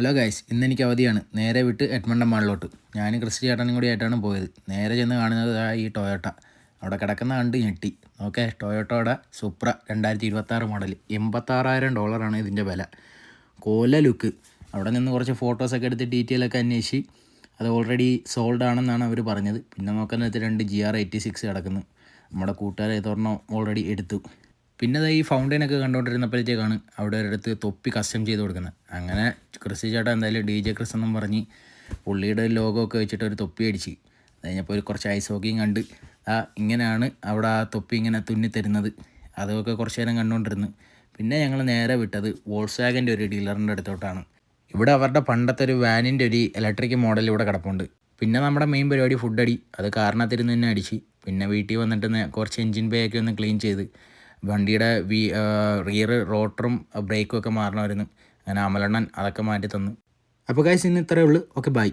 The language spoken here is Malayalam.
ഹലോ ഗൈസ് ഇന്ന് എനിക്ക് അവധിയാണ്. നേരെ വിട്ട് എഡ്മണ്ടൻ മാളിലോട്ട് ഞാൻ ക്രിസ്റ്റി ചേട്ടനും കൂടി ആയിട്ടാണ് പോയത്. നേരെ ചെന്ന് കാണുന്നത് ഈ ടൊയോട്ട. അവിടെ കിടക്കുന്ന കണ്ട് ഞെട്ടി. ഓക്കെ ടൊയോട്ടോയുടെ സൂപ്ര രണ്ടായിരത്തി ഇരുപത്താറ് മോഡൽ എൺപത്താറായിരം ഡോളറാണ് ഇതിന്റെ വില. കോല ലുക്ക്. അവിടെ നിന്ന് കുറച്ച് ഫോട്ടോസൊക്കെ എടുത്ത് ഡീറ്റെയിൽ ഒക്കെ അന്വേഷിച്ച് അത് ഓൾറെഡി സോൾഡ് ആണെന്നാണ് അവർ പറഞ്ഞത്. പിന്നെ നോക്കുന്നത് രണ്ട് ജി ആർ എയ്റ്റി സിക്സ് കിടക്കുന്നു. നമ്മുടെ കൂട്ടുകാരെ തുറന്നോ ഓൾറെഡി എടുത്തു. പിന്നെ ഈ ഫൗണ്ടൈനൊക്കെ കണ്ടുകൊണ്ടിരുന്നപ്പോഴത്തേക്കാണ് അവിടെ ഒരിടത്ത് തൊപ്പി കസ്റ്റം ചെയ്ത് കൊടുക്കുന്നത്. അങ്ങനെ ക്രിസ്റ്റി ചേട്ടൻ എന്തായാലും ഡി ജെ ക്രിസ് എന്നും പറഞ്ഞ് പുള്ളിയുടെ ഒക്കെ വെച്ചിട്ട് ഒരു തൊപ്പി അടിച്ച്. അത് കഴിഞ്ഞപ്പോൾ ഒരു കുറച്ച് ഐസ് ഹോക്കിയും കണ്ട് ആ ഇങ്ങനെയാണ് അവിടെ ആ തൊപ്പി ഇങ്ങനെ തുന്നി തരുന്നത് അതൊക്കെ കുറച്ച് നേരം കണ്ടുകൊണ്ടിരുന്നു പിന്നെ ഞങ്ങൾ നേരെ വിട്ടത് വോൾസ്വാഗന്റെ ഒരു ഡീലറിന്റെ അടുത്തോട്ടാണ്. ഇവിടെ അവരുടെ പണ്ടത്തെ ഒരു വാനിന്റെ ഒരു ഇലക്ട്രിക് മോഡൽ ഇവിടെ കിടപ്പുണ്ട്. പിന്നെ നമ്മുടെ മെയിൻ പരിപാടി ഫുഡ് അടി അത് കാരണത്തിരുന്ന് തന്നെ അടിച്ച്. പിന്നെ വീട്ടിൽ വന്നിട്ട് കുറച്ച് എൻജിൻ ബേ ഒക്കെ ഒന്ന് ക്ലീൻ ചെയ്ത്. വണ്ടിയുടെ വി റിയർ റോട്ടറും ബ്രേക്കും ഒക്കെ മാറണമായിരുന്നു അങ്ങനെ അമലണ്ണൻ അതൊക്കെ മാറ്റി തന്നു അപ്പോൾ കാശ് ഇന്ന് ഇത്രയേ ഉള്ളൂ. Okay bye